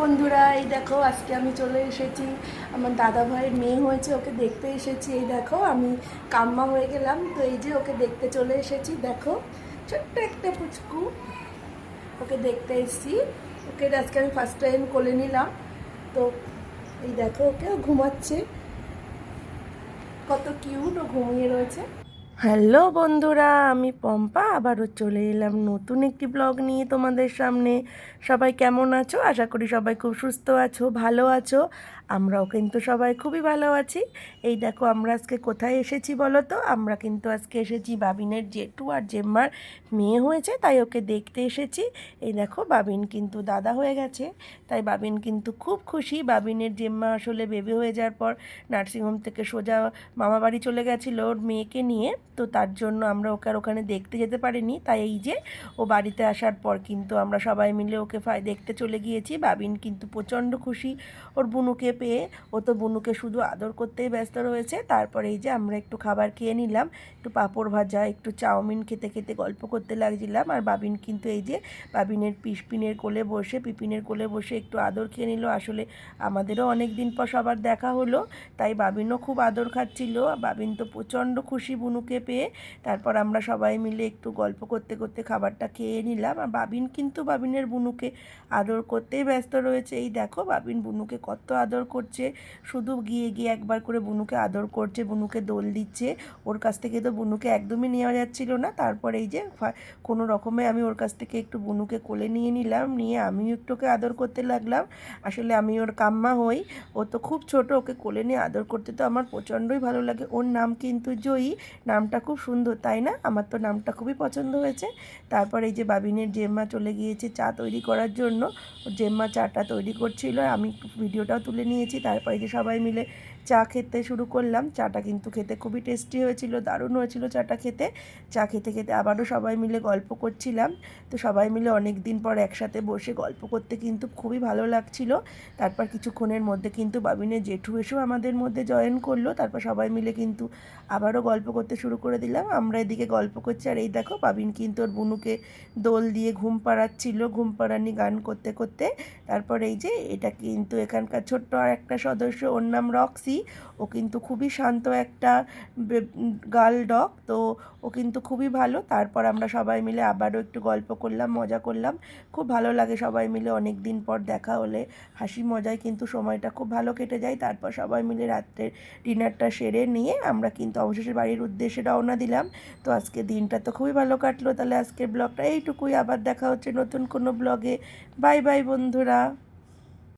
বন্ধুরা, এই দেখো আজকে আমি চলে এসেছি। আমার দাদা ভাইয়ের মেয়ে হয়েছে, ওকে দেখতে এসেছি। এই দেখো, আমি কাম্মা হয়ে গেলাম। তো এই যে ওকে দেখতে চলে এসেছি, দেখো, ছোট্ট একটা পুচকু। ওকে দেখতে এসেছি। ওকে আজকে আমি ফার্স্ট টাইম কোলে নিলাম। তো এই দেখো ওকে ঘুমাচ্ছে। কত কিউট ও ঘুমিয়ে রয়েছে। হ্যালো বন্ধুরা, আমি পম্পা। আবারও চলে এলাম নতুন একটি ব্লগ নিয়ে তোমাদের সামনে। সবাই কেমন আছো? আশা করি সবাই খুব সুস্থ আছো, ভালো আছো। আমরাও কিন্তু সবাই খুবই ভালো আছি। এই দেখো আমরা আজকে কোথায় এসেছি বলো তো? আমরা কিন্তু আজকে এসেছি বাবিনের জেঠু আর জেম্মার মেয়ে হয়েছে, তাই ওকে দেখতে এসেছি। এই দেখো বাবিন কিন্তু দাদা হয়ে গেছে, তাই বাবিন কিন্তু খুব খুশি। বাবিনের জেম্মা আসলে বেবি হয়ে যাওয়ার পর নার্সিংহোম থেকে সোজা মামা বাড়ি চলে গেছিল ওর মেয়েকে নিয়ে, তো তার জন্য আমরা ওকে আর ওখানে দেখতে যেতে পারিনি। তাই এই যে ও বাড়িতে আসার পর কিন্তু আমরা সবাই মিলে ওকে দেখতে চলে গিয়েছি। বাবিন কিন্তু প্রচণ্ড খুশি, ওর বুনুকে পেয়ে ও তো বনুকে শুধু আদর করতেই ব্যস্ত রয়েছে। তারপরে এই যে আমরা একটু খাবার খেয়ে নিলাম, একটু পাঁপড় ভাজা, একটু চাউমিন খেতে খেতে গল্প করতে লাগছিলাম। আর বাবিন কিন্তু এই যে বাবিনের পিসপিনের কোলে বসে, পিপিনের কোলে বসে একটু আদর খেয়ে নিল। আসলে আমাদেরও অনেক দিন পর সবার দেখা হলো, তাই বাবিনও খুব আদর খাচ্ছিল। বাবিন তো প্রচণ্ড খুশি বুনুকে পেয়ে। তারপর আমরা সবাই মিলে একটু গল্প করতে করতে খাবারটা খেয়ে নিলাম। আর বাবিন কিন্তু বাবিনের বুনুকে আদর করতেই ব্যস্ত রয়েছে। এই দেখো বাবিন বুনুকে কত আদর করছে, শুধু গিয়ে গিয়ে একবার করে বুনুকে আদর করছে, বুনুকে দোল দিচ্ছে। ওর কাছ থেকে তো বুনুকে একদমই নেওয়া যাচ্ছিল না। তারপর এই যে কোনো রকমে আমি ওর কাছ থেকে একটু বুনুকে কোলে নিয়ে নিলাম, নিয়ে আমিও একটু ওকে আদর করতে লাগলাম। আসলে আমি ওর কাম্মা হই, ও তো খুব ছোট, ওকে কোলে নিয়ে আদর করতে তো আমার প্রচণ্ডই ভালো লাগে। ওর নাম কিন্তু জয়ী, নামটা খুব সুন্দর, তাই না? আমার তো নামটা খুবই পছন্দ হয়েছে। তারপর এই যে বাবিনের জেম্মা চলে গিয়েছে চা তৈরি করার জন্য। জেম্মা চাটা তৈরি করছিল, আমি ভিডিওটাও তুলে নিয়েছি তারপরে যে সবাই মিলে চা খেতে শুরু করলাম। চাটা কিন্তু খেতে খুবই টেস্টি হয়েছিল, দারুণ হয়েছিল চাটা খেতে। চা খেতে খেতে আবারও সবাই মিলে গল্প করছিলাম। তো সবাই মিলে অনেক দিন পর একসাথে বসে গল্প করতে কিন্তু খুবই ভালো লাগছিল। তারপর কিছুক্ষণের মধ্যে কিন্তু বাবিনের জেঠু এসেও আমাদের মধ্যে জয়েন করল। তারপর সবাই মিলে কিন্তু আবারও গল্প করতে শুরু করে দিলাম। আমরা এদিকে গল্প করছি আর এই দেখো বাবিন কিন্তু ওর বুনুকে দোল দিয়ে ঘুম পাড়াচ্ছিল, ঘুম পাড়ানি গান করতে করতে। তারপর এই যে এটা কিন্তু এখানকার ছোট্ট আর একটা সদস্য, ওর নাম রক্সি। ও কিন্তু খুবই শান্ত একটা গার্ল ডগ, তো ও কিন্তু খুবই ভালো। তারপর আমরা সবাই মিলে আবারও একটু গল্প করলাম, মজা করলাম। খুব ভালো লাগে সবাই মিলে অনেক দিন পর দেখা হলে। হাসি মজায় কিন্তু সময়টা খুব ভালো কেটে যায়। তারপর সবাই মিলে রাত্রের ডিনারটা সেরে নিয়ে আমরা কিন্তু অবশেষে বাড়ির উদ্দেশ্যে রওনা দিলাম। তো আজকে দিনটা তো খুবই ভালো কাটলো। তাহলে আজকের ব্লগটা এইটুকুই। আবার দেখা হচ্ছে নতুন কোনো ব্লগে। বাই বাই বন্ধুরা।